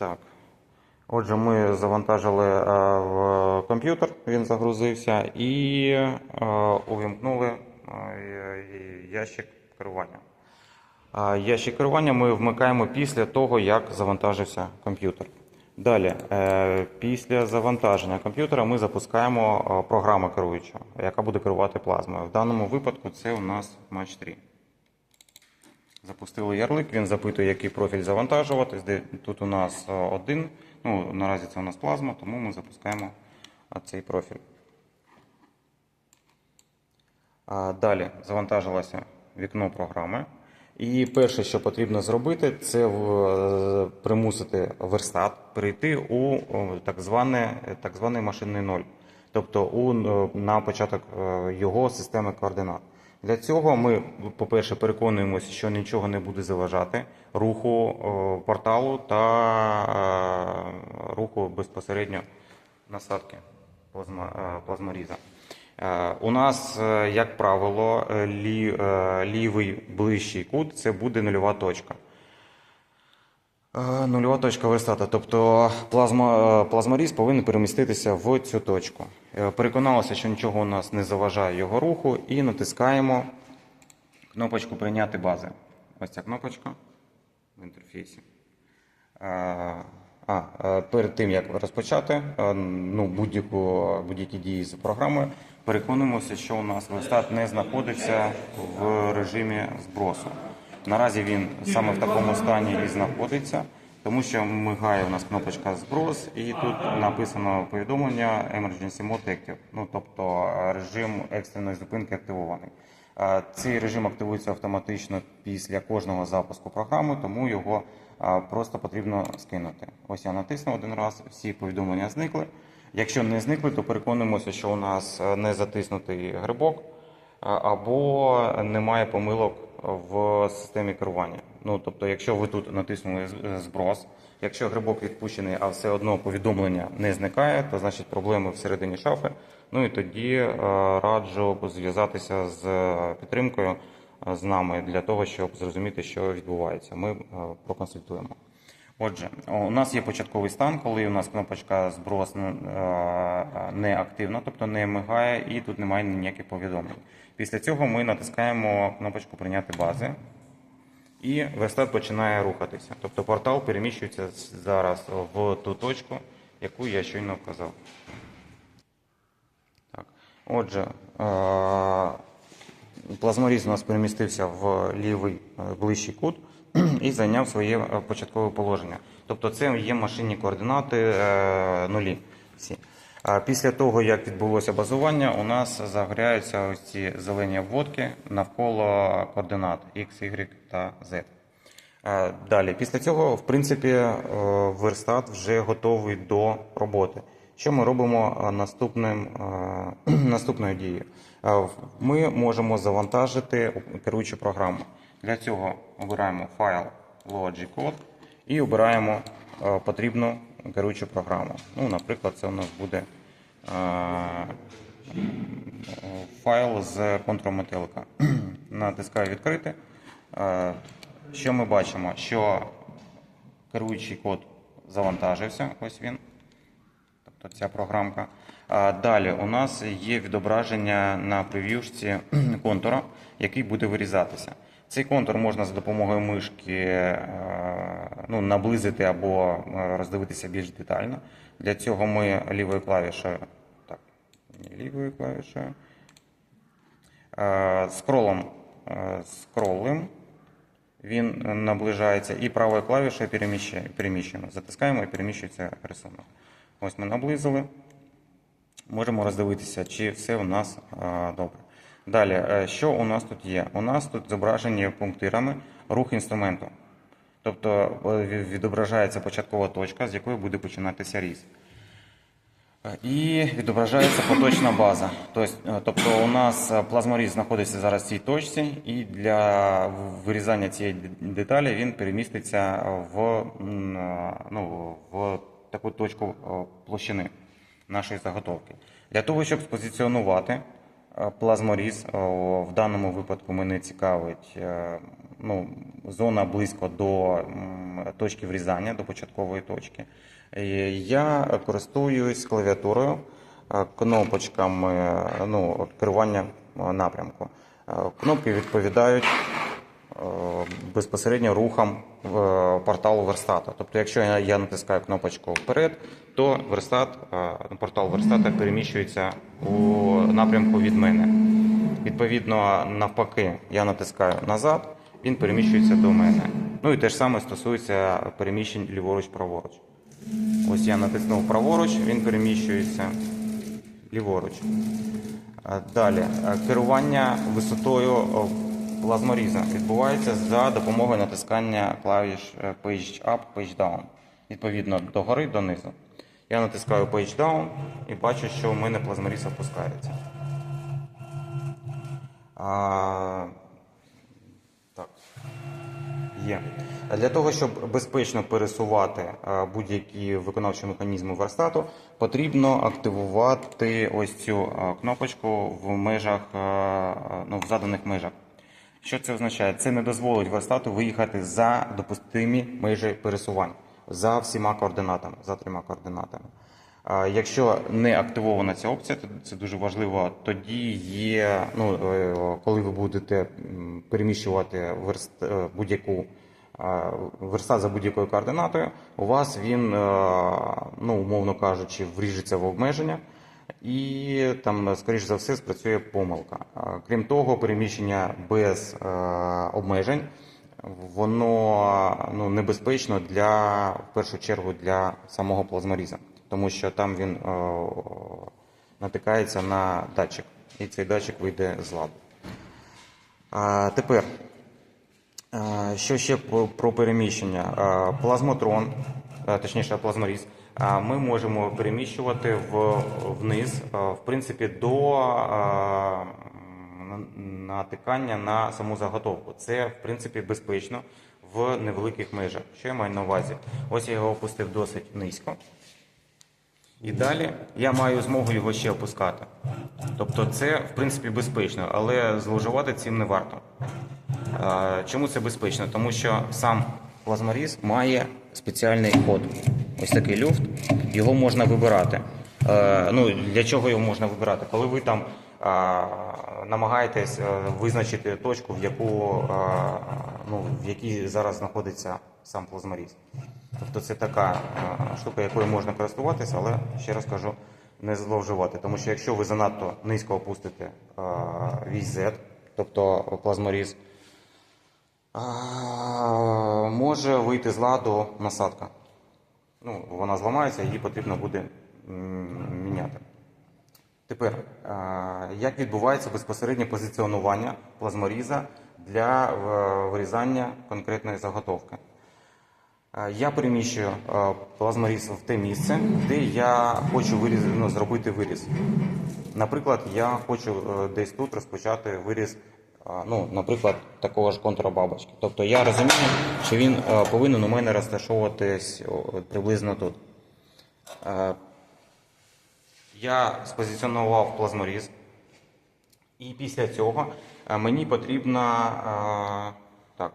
Так. Отже, ми завантажили е, в комп'ютер, він загрузився, і е, увімкнули е, ящик керування. Ящик керування ми вмикаємо після того, як завантажився комп'ютер. Далі, після завантаження комп'ютера ми запускаємо програму керуючу, яка буде керувати плазмою. В даному випадку це у нас Match 3. Запустили ярлик, він запитує, який профіль завантажувати. Тут у нас е, один. Ну, наразі це у нас плазма, тому ми запускаємо е, цей профіль. Далі завантажилося вікно програми. І перше, що потрібно зробити, це примусити верстат перейти у так, зване, так званий машинний ноль, тобто у, е, на початок е, його системи координат. Для цього ми, по-перше, переконуємося, що нічого не буде заважати руху е, порталу та е, руху безпосередньо насадки плазма, е, плазморіза. У нас, як правило, лі, лівий ближчий кут це буде нульова точка. Е, Нульова точка верстата, тобто плазма, е, плазморіз повинен переміститися в цю точку. Е, Переконалися, що нічого у нас не заважає його руху, і натискаємо кнопочку Прийняти бази. Ось ця кнопочка в інтерфейсі. А, перед тим як розпочати ну, будь-які дії з програмою, переконуємося, що у нас верстат не знаходиться в режимі збросу. Наразі він саме в такому стані і знаходиться, тому що мигає у нас кнопочка зброс, і тут написано повідомлення Emergency Mode Active, ну тобто е, режим екстреної зупинки активований. Е, Цей режим активується автоматично після кожного запуску програми, тому його е, просто потрібно скинути. Ось я натиснув один раз, всі повідомлення зникли. Якщо не зникли, то переконуємося, що у нас не затиснутий грибок або немає помилок в системі керування. Ну тобто, якщо ви тут натиснули зброс, якщо грибок відпущений, а все одно повідомлення не зникає, то значить проблеми всередині шафи. Ну і тоді е, раджу зв'язатися з е, підтримкою е, з нами для того, щоб зрозуміти, що відбувається. Ми е, проконсультуємо. Отже, у нас є початковий стан, коли у нас кнопочка зброс е, не активна, тобто не мигає, і тут немає ніяких повідомлень. Після цього ми натискаємо кнопочку Прийняти бази, і верстат починає рухатися. Тобто портал переміщується зараз в ту точку, яку я щойно вказав. Отже, плазморіз у нас перемістився в лівий е, ближчий кут і зайняв своє е, початкове положення. Тобто це є машинні координати е, нулі. Всі. А Після того, як відбулося базування, у нас загоряються ось ці зелені обводки навколо координат X, Y та Z. Далі, після цього, в принципі, е, верстат вже готовий до роботи. Що ми робимо е, наступним, е, наступною дією? Ми можемо завантажити керуючу програму. Для цього обираємо файл Logic Code і обираємо потрібну керуючу програму. Ну, наприклад, це у нас буде е, файл з контурметелика. Натискаю відкрити. Е, Що ми бачимо? Що керуючий код завантажився, ось він. Тобто ця програмка. Далі у нас є відображення на прев'юшці контура, який буде вирізатися. Цей контур можна за допомогою мишки е, ну, наблизити або е, роздивитися більш детально. Для цього ми лівою клавішею, так, не лівою клавішею, е, скролом скролим, він наближається і правою переміщає- переміщуємо. Затискаємо і переміщується рисунок. Ось ми наблизили. Можемо роздивитися, чи все у нас добре. Далі, е, що у нас тут є? У нас тут зображені пунктирами рух інструменту. Тобто е, відображається початкова точка, з якої буде починатися різ. Е, І відображається поточна база. Тобто, у нас плазморіз знаходиться зараз в цій точці, і для вирізання цієї деталі він переміститься в, ну, в таку точку площини нашої заготовки. Для того, щоб спозиціонувати плазморіз, е, в даному випадку мене цікавить е, ну, зона близько до точки врізання, до початкової точки. Е, Я користуюсь клавіатурою, е, кнопочками е, ну, керування е, напрямку. Е, Кнопки відповідають е, безпосередньо рухам е, порталу верстата. Тобто, якщо я, натискаю кнопочку вперед, то верстат, е, портал верстата переміщується у напрямку від мене. Відповідно, навпаки, я натискаю назад, він переміщується до мене. Ну і те ж саме стосується переміщень ліворуч-праворуч. Ось я натиснув праворуч, він переміщується ліворуч. Е, Далі, е, керування висотою е, плазморіза відбувається за допомогою натискання клавіш Page Up, Page Down. Відповідно, догори, донизу. Я натискаю Page Down і бачу, що у мене плазморіз опускається. А, так. Є. Для того, щоб безпечно пересувати будь-які виконавчі механізми верстату, потрібно активувати ось цю кнопочку в межах, ну, в заданих межах. Що це означає? Це не дозволить верстату виїхати за допустимі межі пересувань за всіма координатами, за трьома координатами. Якщо не активована ця опція, то це дуже важливо. Тоді є, ну, е, коли ви будете переміщувати верст, е, будь-яку е, верстат за будь-якою координатою, у вас він, ну, умовно кажучи, вріжеться в обмеження. І там, скоріш за все, спрацює помилка. Крім того, переміщення без обмежень воно ну, небезпечно для в першу чергу для самого плазморіза, тому що там він е, натикається на датчик, і цей датчик вийде з ладу. А, тепер Е, Що ще про, переміщення? Е, Плазмотрон, е, точніше плазморіз, е, ми можемо переміщувати в, вниз, е, в принципі, до м, натикання на саму заготовку. Це, в принципі, безпечно в невеликих межах. Що я маю на увазі? Ось я його опустив досить низько. І далі я маю змогу його ще опускати. Тобто це, в принципі, безпечно, але зловживати цим не варто. Чому це безпечно? Тому що сам плазморіз має спеціальний код. Ось такий люфт. Його можна вибирати. Е, Ну, для чого його можна вибирати? Коли ви там намагаєтесь е, визначити точку, в яку ну, в якій зараз знаходиться сам плазморіз. Тобто це така е, штука, якою можна користуватися, але ще раз кажу, не зловживати. Тому що якщо ви занадто низько опустите вісь Z, тобто плазморіз, може вийти з ладу насадка. Ну, вона зламається, її потрібно буде міняти. Тепер, як відбувається безпосереднє позиціонування плазморіза для е, вирізання конкретної заготовки? Е, Я переміщую е, плазморіз в те місце, де я хочу виріз, ну, зробити виріз. Наприклад, я хочу е, десь тут розпочати виріз, е, ну, наприклад, такого ж контура бабочки. Тобто я розумію, що він е, повинен у мене розташовуватись приблизно тут. Я спозиціонував плазморіз, і після цього е, мені потрібно. е, Так,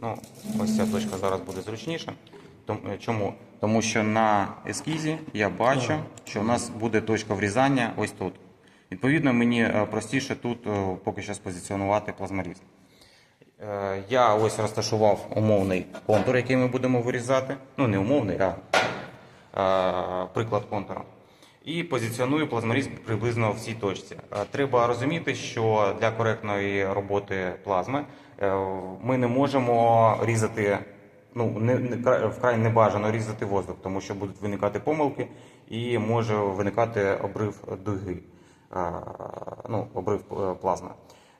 ну, ось ця точка зараз буде зручніше. Е, Чому? Тому що на ескізі я бачу, що в нас буде точка врізання ось тут. Відповідно, мені простіше тут поки що спозиціонувати плазморіз. Я ось розташував умовний контур, який ми будемо вирізати. Ну, не умовний, а приклад контуру. І позиціоную плазморіз приблизно в цій точці. Е, Треба розуміти, що для коректної роботи плазми е, ми не можемо різати, ну не, не кра- вкрай не бажано різати воздух, тому що будуть виникати помилки і може виникати обрив дуги, е, ну, обрив плазми.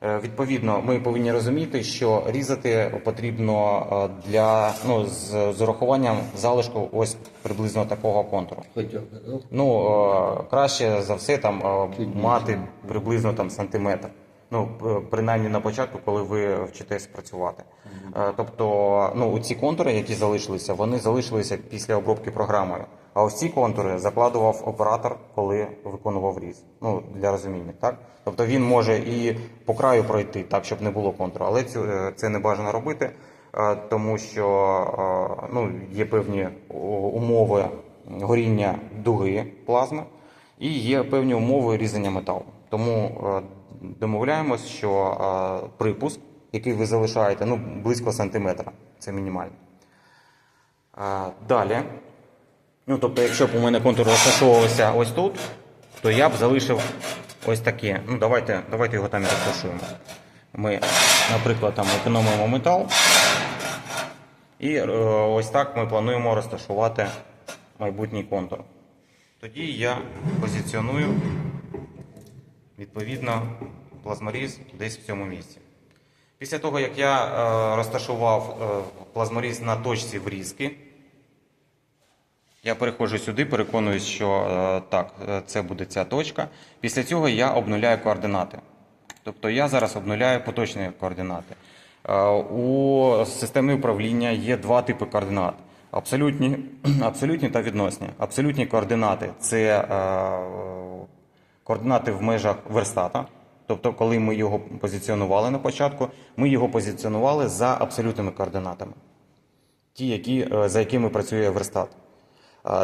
Е, Відповідно, ми повинні розуміти, що різати потрібно е, для ну з, з урахуванням залишку ось приблизно такого контуру. Ну, е, краще за все там мати приблизно там сантиметр. Ну, принаймні на початку, коли ви вчитесь працювати. Тобто, ну, ці контури, які залишилися, вони залишилися після обробки програмою. А ось ці контури закладував оператор, коли виконував різ. Ну, для розуміння, так? Тобто він може і по краю пройти, так, щоб не було контуру, але е, це не бажано робити, е, тому що е, ну, є певні умови горіння дуги плазми і є певні умови різання металу. Тому домовляємось, що припуск, який ви залишаєте, ну, близько сантиметра, це мінімально. Далі. Ну, тобто, якщо б у мене контур розташовувався ось тут, то я б залишив ось таке. Ну, давайте, давайте його там і розташуємо. Ми, наприклад, там економимо метал. І е, ось так ми плануємо розташувати майбутній контур. Тоді я позиціоную відповідно плазморіз десь в цьому місці. Після того, як я е, розташував е, плазморіз на точці врізки, я переходжу сюди, переконуюсь, що е, так, е, це буде ця точка. Після цього я обнуляю координати. Тобто я зараз обнуляю поточні координати. Е, У системі управління є два типи координат: абсолютні, абсолютні та відносні. Абсолютні координати це координати в межах верстата. Тобто, коли ми його позиціонували на початку, ми його позиціонували за абсолютними координатами ті, які, за якими працює верстат.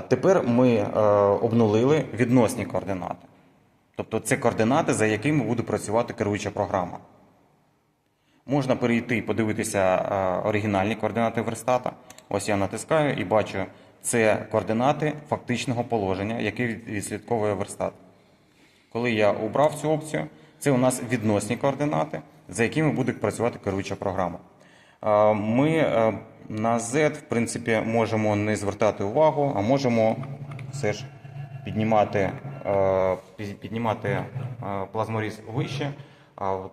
Тепер ми е, обнулили відносні координати. Тобто це координати, за якими буде працювати керуюча програма. Можна перейти і подивитися е, оригінальні координати верстата. Ось я натискаю і бачу, це координати фактичного положення, яке відслідковує верстат. Коли я обрав цю опцію, це у нас відносні координати, за якими буде працювати керуюча програма. Ми е, на Z, в принципі, можемо не звертати увагу, а можемо все ж піднімати, е, піднімати е, плазморіз вище,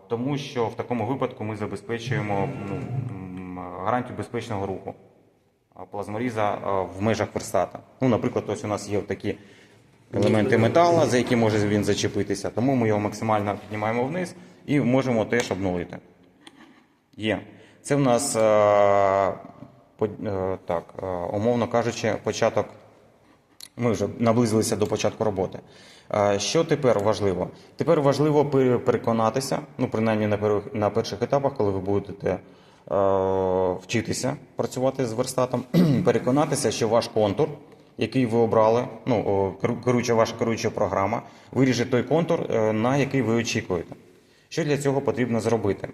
тому що в такому випадку ми забезпечуємо ну, гарантію безпечного руху плазморіза в межах верстата. Ну, наприклад, ось у нас є такі елементи металу, за які може він зачепитися, тому ми його максимально піднімаємо вниз і можемо теж обнулити. Є. Це в нас, е, е, так, е, умовно кажучи, початок. Ми вже наблизилися до початку роботи. Що тепер важливо? Тепер важливо переконатися, ну принаймні на пер- на перших етапах, коли ви будете вчитися працювати з верстатом, переконатися, що ваш контур, який ви обрали, ну керуюча ваша керуюча програма, виріже той контур, на який ви очікуєте. Що для цього потрібно зробити?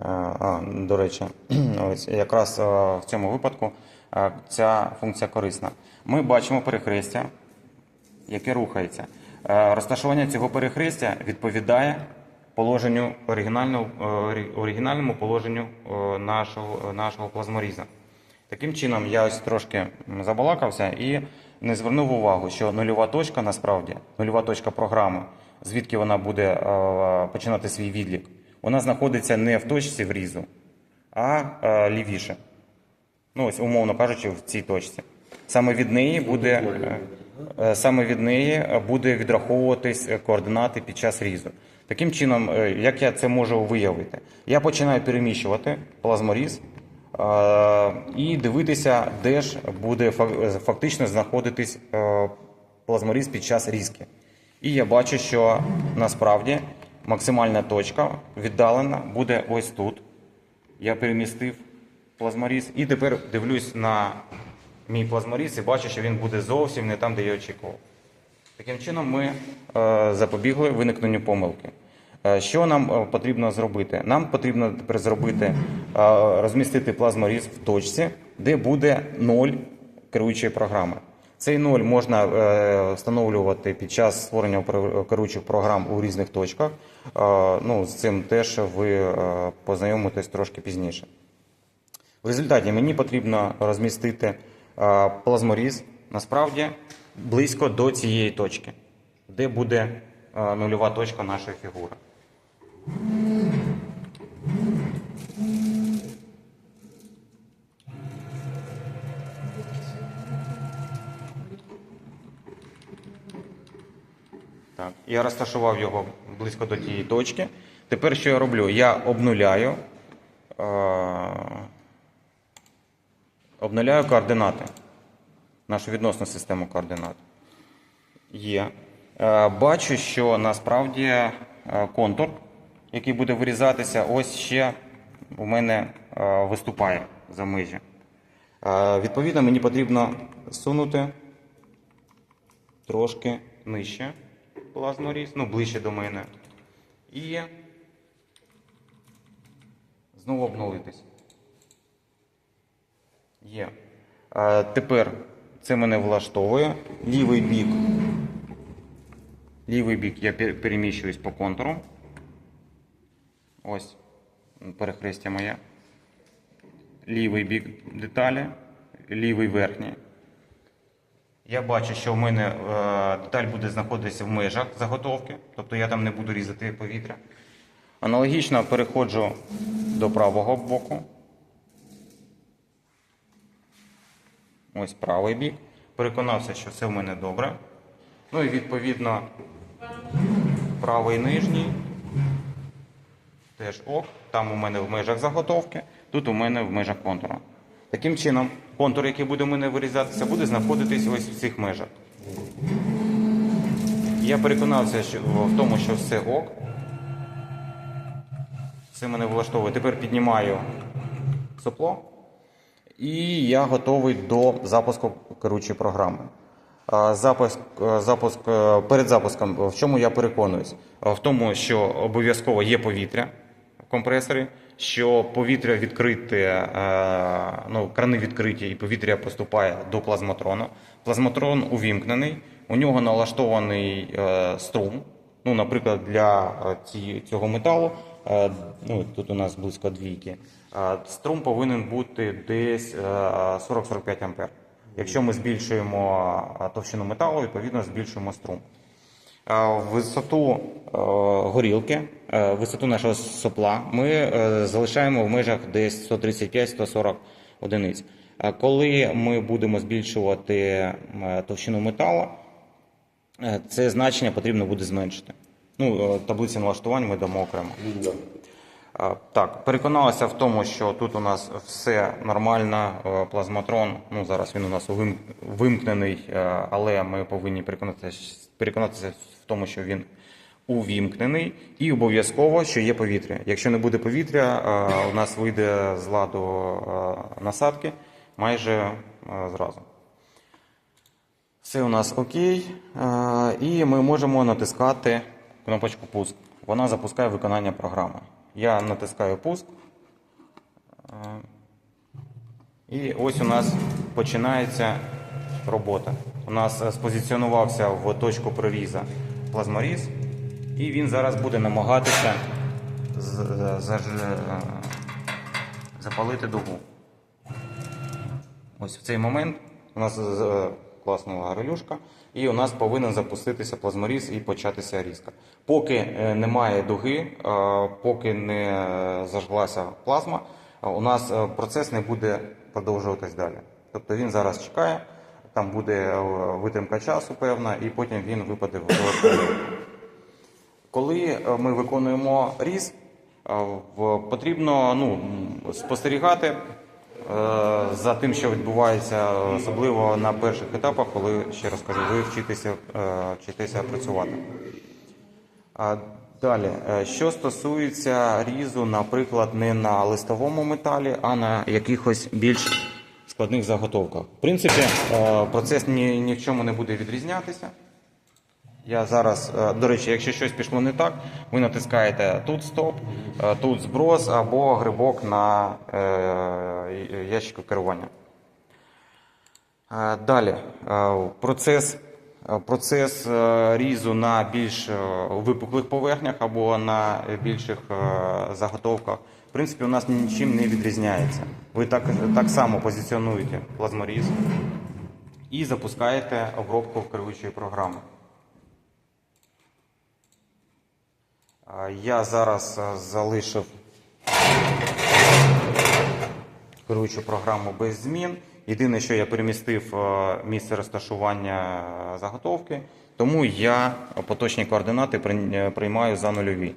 А, до речі, ось якраз е, в цьому випадку е, ця функція корисна. Ми бачимо перехрестя, яке рухається. Е, Розташування цього перехрестя відповідає положенню оригінальному, е, положенню е, нашого, нашого плазморіза. Таким чином, я ось трошки забалакався і не звернув увагу, що нульова точка насправді, нульова точка програми, звідки вона буде е, починати свій відлік, вона знаходиться не в точці врізу, а е, лівіше. Ну, ось, умовно кажучи, в цій точці. Саме від неї буде, е, е, саме від неї буде відраховуватись координати під час різу. Таким чином, як я це можу виявити? Я починаю переміщувати плазморіз і дивитися, де ж буде фак- фактично знаходитись плазморіз під час різки. І я бачу, що насправді максимальна точка віддалена буде ось тут. Я перемістив плазморіз і тепер дивлюсь на мій плазморіз і бачу, що він буде зовсім не там, де я очікував. Таким чином, ми е, запобігли виникненню помилки. Е, Що нам е, потрібно зробити? Нам потрібно тепер зробити, розмістити плазморіз в точці, де буде ноль керуючої програми. Цей ноль можна е, встановлювати під час створення керуючих програм у різних точках. Е, Ну, з цим теж ви е, познайомитесь трошки пізніше. В результаті мені потрібно розмістити плазморіз насправді близько до цієї точки, де буде нульова точка нашої фігури. Так. Я розташував його близько до тієї точки. Тепер що я роблю? Я обнуляю, е- обнуляю координати. Нашу відносну систему координат. Є. Е, Бачу, що насправді е, контур, який буде вирізатися, ось ще у мене е, виступає за межі. Е, Відповідно, мені потрібно сунути трошки нижче плазморіз, ну ближче до мене. І знову обнулитись. Є. Е, Тепер це мене влаштовує. Лівий бік. Лівий бік я переміщуюсь по контуру. Ось перехрестя моє. Лівий бік деталі, лівий верхній. Я бачу, що в мене е, деталь буде знаходитися в межах заготовки, тобто я там не буду різати повітря. Аналогічно переходжу до правого боку. Ось правий бік. Переконався, що все в мене добре. Ну і відповідно правий нижній. Теж ок. Там у мене в межах заготовки, тут у мене в межах контура. Таким чином, контур, який буде у мене вирізатися, буде знаходитись ось в цих межах. Я переконався в тому, що все ок. Все мене влаштовує. Тепер піднімаю сопло. І я готовий до запуску керуючої програми. Запуск, е, запуск, е, перед запуском, в чому я переконуюсь? В тому, що обов'язково є повітря в компресорі, що повітря відкрите, е, ну, крани відкриті і повітря поступає до плазматрону. Плазматрон увімкнений, у нього налаштований е, струм. Ну, наприклад, для е, цього металу, ну, тут у нас близько двійки, струм повинен бути десь е, 40-45 ампер. Якщо ми збільшуємо товщину металу, відповідно збільшуємо струм. Е, Висоту е, горілки, е, висоту нашого сопла ми залишаємо в межах десь 135-140 одиниць. Коли ми будемо збільшувати товщину металу, Це значення потрібно буде зменшити. Ну, таблиці налаштувань ми дамо окремо. Так, переконалися в тому, що тут у нас все нормально. е, Плазматрон, ну зараз він у нас вимкнений, е, але ми повинні переконатися, переконатися в тому, що він увімкнений, і обов'язково, що є повітря. Якщо не буде повітря, е, у нас вийде з ладу насадки майже зразу. Все у нас окей. І ми можемо натискати кнопочку пуск. Вона запускає виконання програми. Я натискаю пуск. Е, І ось у нас починається робота. У нас е, спозиціонувався в точку проріза плазморіз, і він зараз буде намагатися е, запалити дугу. Ось в цей момент у нас е, класна релюшка, і у нас повинен запуститися плазморіз і початися різка. Поки е, немає дуги, е, поки не е, зажглася плазма, у нас процес не буде продовжуватись далі. Тобто він зараз чекає, там буде витримка часу певна, і потім він випаде в. Коли ми виконуємо різ, потрібно ну, спостерігати за тим, що відбувається, особливо на перших етапах, коли ще раз кажу, ви вчитеся, е, вчитеся працювати. Далі, е, що стосується різу, наприклад, не на листовому металі, а на якихось більш складних заготовках. В принципі, е, процес ні, ні в чому не буде відрізнятися. Я зараз, е, до речі, якщо щось пішло не так, ви натискаєте тут стоп, е, тут зброс або грибок на е, ящику керування. Далі процес, процес різу на більш випуклих поверхнях або на більших заготовках. В принципі, у нас нічим не відрізняється. Ви так, так само позиціонуєте плазморіз і запускаєте обробку керуючої програми. Я зараз е, залишив керуючу програму без змін. Єдине, що я перемістив е, місце розташування е, заготовки Тому я поточні координати приймаю за нульові.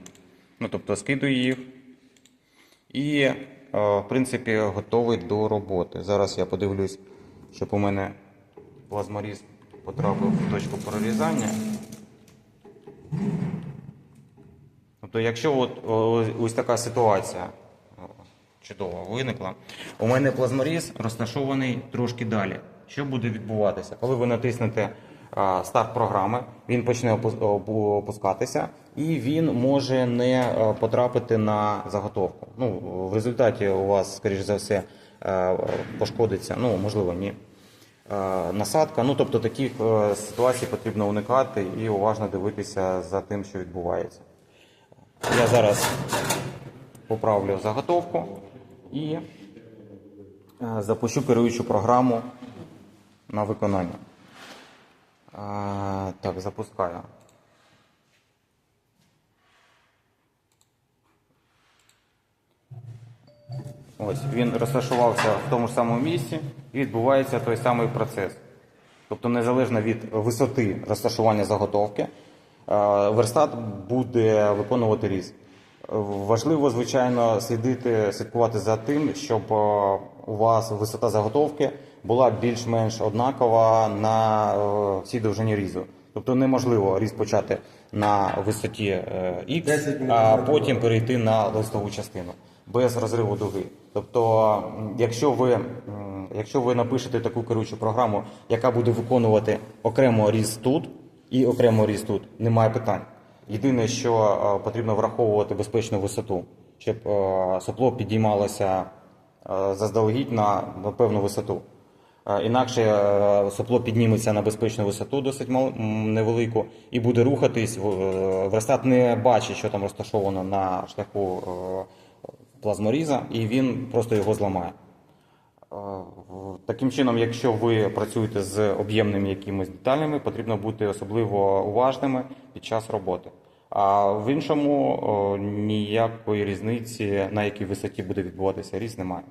Ну, тобто скидую їх. І, в принципі, готовий до роботи. Зараз я подивлюсь, щоб у мене плазморіз потрапив в точку прорізання. Тобто, якщо от, ось така ситуація о, чудова виникла, у мене плазморіз розташований трошки далі. Що буде відбуватися? Коли ви натиснете старт програми, він почне опу- опу- опускатися і він може не е, потрапити на заготовку. Ну, в результаті у вас, скоріш за все, е, пошкодиться, ну, можливо, ні. е, Насадка, ну тобто таких ситуацій потрібно уникати і уважно дивитися за тим, що відбувається. Я зараз поправлю заготовку і е, запущу керуючу програму на виконання. Так, запускаю. Ось він розташувався в тому ж самому місці і відбувається той самий процес. Тобто, незалежно від висоти розташування заготовки, е, верстат буде виконувати різ. Важливо, звичайно, слідити, слідкувати за тим, щоб е, у вас висота заготовки була більш-менш однакова на е, всій довжині різу. Тобто неможливо різ почати на висоті е, X, а потім перейти на листову частину без розриву дуги. Тобто, якщо ви, якщо ви напишете таку керуючу програму, яка буде виконувати окремо різ тут і окремо різ тут, немає питань. Єдине, що е, потрібно враховувати безпечну висоту, щоб е, сопло підіймалося е, заздалегідь на, певну висоту. Інакше сопло підніметься на безпечну висоту, досить невелику, і буде рухатись. Верстат не бачить, що там розташовано на шляху плазморіза, і він просто його зламає. Е, Таким чином, якщо ви працюєте з об'ємними якимись деталями, потрібно бути особливо уважними під час роботи. А в іншому ніякої різниці, на якій висоті буде відбуватися різ, немає.